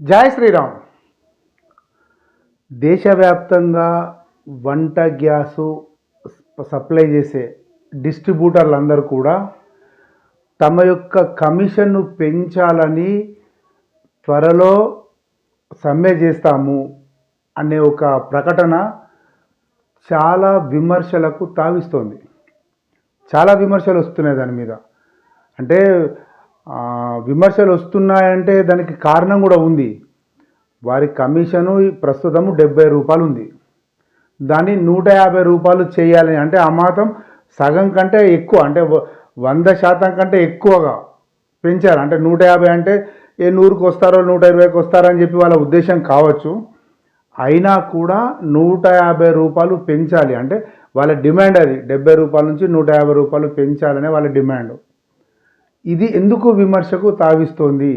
జై శ్రీరామ్. దేశవ్యాప్తంగా వంట గ్యాసు సప్లై చేసే డిస్ట్రిబ్యూటర్లు అందరూ కూడా తమ యొక్క కమిషన్ను పెంచాలని త్వరలో సమ్మె చేస్తాము అనే ఒక ప్రకటన చాలా విమర్శలకు తావిస్తోంది. చాలా విమర్శలు వస్తున్నాయి దాని మీద. అంటే విమర్శలు వస్తున్నాయంటే దానికి కారణం కూడా ఉంది. వారి కమిషను ప్రస్తుతము డెబ్బై రూపాయలు ఉంది. దాన్ని నూట యాభై రూపాయలు చేయాలని అంటే ఆ మాత్రం సగం కంటే ఎక్కువ అంటే వ- వంద శాతం కంటే ఎక్కువగా పెంచారు అంటే నూట యాభై అంటే ఏ నూరుకు వస్తారో నూట ఇరవైకి వస్తారో అని చెప్పి వాళ్ళ ఉద్దేశం కావచ్చు. అయినా కూడా నూట యాభై రూపాయలు పెంచాలి. అంటే వాళ్ళ డిమాండ్ అది. డెబ్బై రూపాయల నుంచి నూట యాభై రూపాయలు పెంచాలనే వాళ్ళ డిమాండ్. ఇది ఎందుకు విమర్శకు తావిస్తోంది?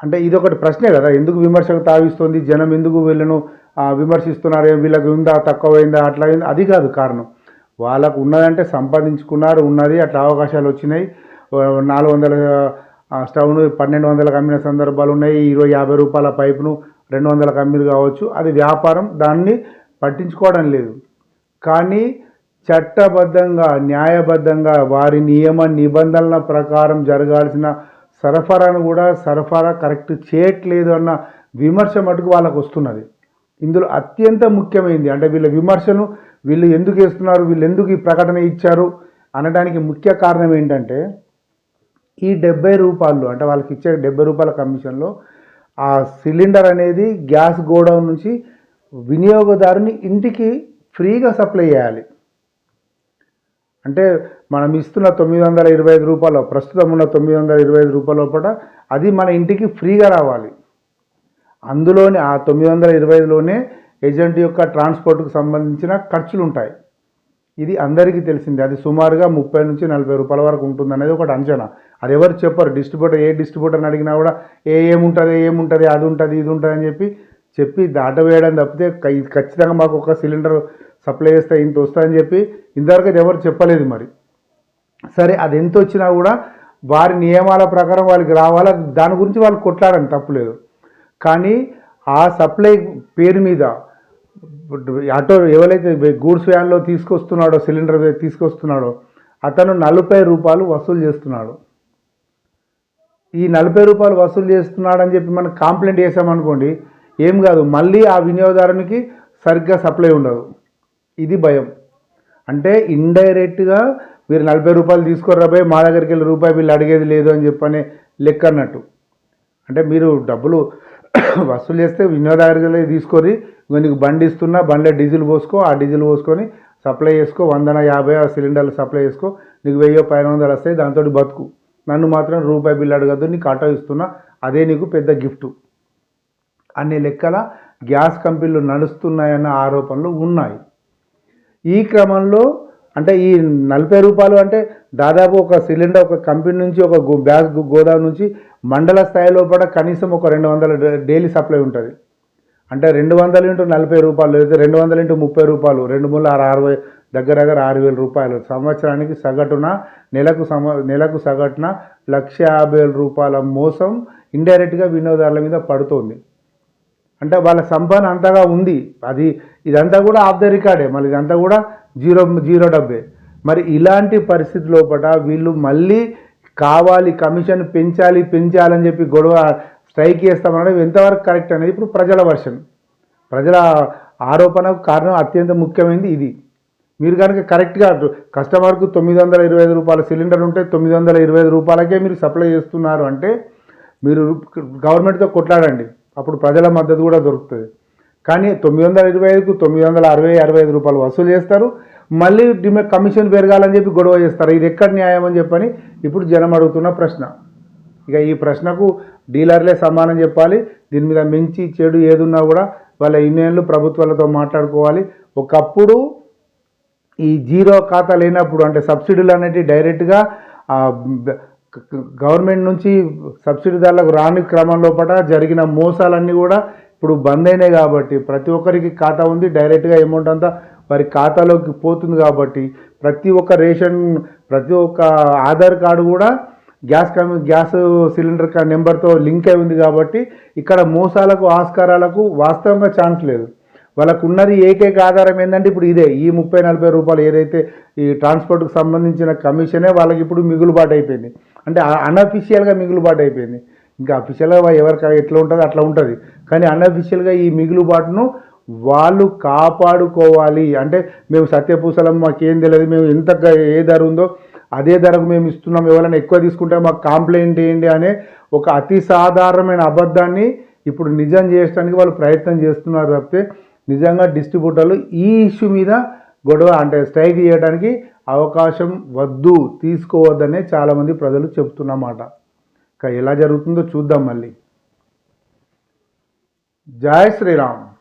అంటే ఇది ఒకటి ప్రశ్నే కదా ఎందుకు విమర్శకు తావిస్తోంది? జనం ఎందుకు వీళ్ళను విమర్శిస్తున్నారే? విమర్శిస్తున్నారు వీళ్ళకి ఉందా తక్కువైందా అట్లా అయిందా? అది కాదు కారణం. వాళ్ళకు ఉన్నదంటే సంపాదించుకున్నారు ఉన్నది అట్లా అవకాశాలు వచ్చినాయి. నాలుగు వందల స్టవ్ను పన్నెండు వందలకు అమ్మిన సందర్భాలు ఉన్నాయి. ఇరవై యాభై రూపాయల పైపును రెండు వందలకు అమ్మిది కావచ్చు. అది వ్యాపారం దాన్ని పట్టించుకోవడం లేదు. కానీ చట్టబద్ధంగా న్యాయబద్ధంగా వారి నియమ నిబంధనల ప్రకారం జరగాల్సిన సరఫరాను కూడా సరఫరా కరెక్ట్ చేయట్లేదు అన్న విమర్శ మటుకు వాళ్ళకు వస్తున్నది. ఇందులో అత్యంత ముఖ్యమైనది అంటే వీళ్ళ విమర్శను వీళ్ళు ఎందుకు వేస్తున్నారు వీళ్ళు ఎందుకు ఈ ప్రకటన ఇచ్చారు అనడానికి ముఖ్య కారణం ఏంటంటే ఈ డెబ్బై రూపాయలు అంటే వాళ్ళకి ఇచ్చే డెబ్బై రూపాయల కమిషన్లో ఆ సిలిండర్ అనేది గ్యాస్ గోడౌన్ నుంచి వినియోగదారుని ఇంటికి ఫ్రీగా సప్లై చేయాలి. అంటే మనం ఇస్తున్న తొమ్మిది వందల ఇరవై ఐదు రూపాయలు ప్రస్తుతం ఉన్న తొమ్మిది వందల ఇరవై ఐదు రూపాయల లోపల అది మన ఇంటికి ఫ్రీగా రావాలి. అందులోనే ఆ తొమ్మిది వందల ఇరవై ఐదులోనే ఏజెంట్ యొక్క ట్రాన్స్పోర్ట్కు సంబంధించిన ఖర్చులు ఉంటాయి ఇది అందరికీ తెలిసింది. అది సుమారుగా ముప్పై నుంచి నలభై రూపాయల వరకు ఉంటుంది అనేది ఒకటి అంచనా. అది ఎవరు చెప్పరు. డిస్ట్రిబ్యూటర్ ఏ డిస్ట్రిబ్యూటర్ని అడిగినా కూడా ఏ ఏముంటుంది ఏముంటుంది అది ఉంటుంది ఇది ఉంటుంది అని చెప్పి చెప్పి దాటవేయడం తప్పితే ఖచ్చితంగా మాకు ఒక సిలిండర్ సప్లై చేస్తే ఇంత వస్తాయని చెప్పి ఇంతవరకు ఎవరు చెప్పలేదు మరి. సరే అది ఎంత వచ్చినా కూడా వారి నియమాల ప్రకారం వాళ్ళకి రావాలా? దాని గురించి వాళ్ళు కొట్లాడని తప్పులేదు కానీ ఆ సప్లై పేరు మీద ఆటో ఎవరైతే గూడ్స్ వ్యాన్లో తీసుకొస్తున్నాడో సిలిండర్ తీసుకొస్తున్నాడో అతను నలభై రూపాయలు వసూలు చేస్తున్నాడు. ఈ నలభై రూపాయలు వసూలు చేస్తున్నాడని చెప్పి మనం కంప్లైంట్ చేసామనుకోండి ఏం కాదు. మళ్ళీ ఆ వినియోగదారునికి సరిగ్గా సప్లై ఉండదు. ఇది భయం. అంటే ఇండైరెక్ట్గా మీరు నలభై రూపాయలు తీసుకోర్రా మా దగ్గరికి వెళ్ళి రూపాయి బిల్లు అడిగేది లేదు అని చెప్పనే లెక్క అన్నట్టు. అంటే మీరు డబ్బులు వసూలు చేస్తే వినియోగదారులే తీసుకొని నీకు బండి ఇస్తున్నా బండిలో డీజిల్ పోసుకో ఆ డీజిల్ పోసుకొని సప్లై చేసుకో వందన యాభై ఆ సిలిండర్లు సప్లై చేసుకో నీకు వెయ్యో పైన వందలు వస్తాయి దాంతో బతుకు. నన్ను మాత్రం రూపాయి బిల్లు అడగద్దు నీకు ఆటో ఇస్తున్నా అదే నీకు పెద్ద గిఫ్ట్. అనే లెక్కల గ్యాస్ కంపెనీలు నడుస్తున్నాయన్న ఆరోపణలు ఉన్నాయి. ఈ క్రమంలో అంటే ఈ నలభై రూపాయలు అంటే దాదాపు ఒక సిలిండర్ ఒక కంపెనీ నుంచి ఒక గో- గ్యాస్ గోదావరి నుంచి మండల స్థాయిలో కూడా కనీసం ఒక రెండు వందల డైలీ సప్లై ఉంటుంది. అంటే రెండు వందలు ఇంటూ నలభై రూపాయలు లేదా రెండు వందలు ఇంటూ ముప్పై రూపాయలు రెండు మూడు ఆరు అరవై దగ్గర దగ్గర ఆరు వేల రూపాయలు. సంవత్సరానికి సగటున నెలకు సమ నెలకు సగటున లక్ష యాభై వేల రూపాయల మోసం ఇండైరెక్ట్గా వినియోగదారుల మీద పడుతోంది. అంటే వాళ్ళ సంపాదన అంతగా ఉంది. అది ఇదంతా కూడా ఆఫ్ ద రికార్డే. మళ్ళీ ఇదంతా కూడా జీరో జీరో డబ్బే. మరి ఇలాంటి పరిస్థితి లోపల వీళ్ళు మళ్ళీ కావాలి కమిషన్ పెంచాలి పెంచాలని చెప్పి గొడవ స్ట్రైక్ చేస్తామనడం ఎంతవరకు కరెక్ట్ అనేది ఇప్పుడు ప్రజల వర్షన్. ప్రజల ఆరోపణకు కారణం అత్యంత ముఖ్యమైనది ఇది. మీరు కనుక కరెక్ట్గా కస్టమర్కు తొమ్మిది వందల ఇరవై ఐదు రూపాయల సిలిండర్ ఉంటే తొమ్మిది వందల ఇరవై ఐదు రూపాయలకే మీరు సప్లై చేస్తున్నారు అంటే మీరు గవర్నమెంట్తో కొట్లాడండి. అప్పుడు ప్రజల మద్దతు కూడా దొరుకుతుంది. కానీ తొమ్మిది వందల ఇరవై ఐదుకు తొమ్మిది వందల అరవై అరవై ఐదు రూపాయలు వసూలు చేస్తారు. మళ్ళీ డిమే కమిషన్ పెరగాలని చెప్పి గొడవ చేస్తారు. ఇది ఎక్కడ న్యాయం అని చెప్పని ఇప్పుడు జనం అడుగుతున్న ప్రశ్న. ఇక ఈ ప్రశ్నకు డీలర్లే సమానం చెప్పాలి. దీని మీద మించి చెడు ఏదున్నా కూడా వాళ్ళ యూనియన్లు ప్రభుత్వాలతో మాట్లాడుకోవాలి. ఒకప్పుడు ఈ జీరో ఖాతా లేనప్పుడు అంటే సబ్సిడీలు అనేటివి డైరెక్ట్గా గవర్నమెంట్ నుంచి సబ్సిడీ ధరలకు రాని క్రమంలో పట జరిగిన మోసాలన్నీ కూడా ఇప్పుడు బంద్ అయినాయి కాబట్టి ప్రతి ఒక్కరికి ఖాతా ఉంది. డైరెక్ట్గా అమౌంట్ అంతా వారి ఖాతాలోకి పోతుంది కాబట్టి ప్రతి ఒక్క రేషన్ ప్రతి ఒక్క ఆధార్ కార్డు కూడా గ్యాస్ కమి గ్యాస్ సిలిండర్ నెంబర్తో లింక్ అయి ఉంది కాబట్టి ఇక్కడ మోసాలకు ఆస్కారాలకు వాస్తవంగా ఛాన్స్ లేదు. వాళ్ళకు ఉన్నది ఏకైక ఆధారం ఏంటంటే ఇప్పుడు ఇదే. ఈ ముప్పై నలభై రూపాయలు ఏదైతే ఈ ట్రాన్స్పోర్ట్కి సంబంధించిన కమిషనే వాళ్ళకి ఇప్పుడు మిగులుబాటు అయిపోయింది. అంటే అన్అఫీషియల్గా మిగులుబాటు అయిపోయింది. ఇంకా అఫీషియల్గా ఎవరికి ఎట్లా ఉంటుంది అట్లా ఉంటుంది. కానీ అన్అఫీషియల్గా ఈ మిగులుబాటును వాళ్ళు కాపాడుకోవాలి. అంటే మేము సత్యపూసలం మాకేం తెలియదు మేము ఎంత ఏ ధర ఉందో అదే ధరకు మేము ఇస్తున్నాం. ఎవరైనా ఎక్కువ తీసుకుంటే మాకు కాంప్లైంట్ ఏంటి అనే ఒక అతి సాధారణమైన అబద్ధాన్ని ఇప్పుడు నిజం చేయడానికి వాళ్ళు ప్రయత్నం చేస్తున్నారు తప్పితే నిజంగా డిస్ట్రిబ్యూటర్లు ఈ ఇష్యూ మీద గొడవ అంటే స్ట్రైక్ చేయడానికి అవకాశం వద్దు తీసుకోవద్దనే చాలామంది ప్రజలు చెప్తున్నమాట ఇంకా ఎలా జరుగుతుందో చూద్దాం మళ్ళీ. జై శ్రీరామ్.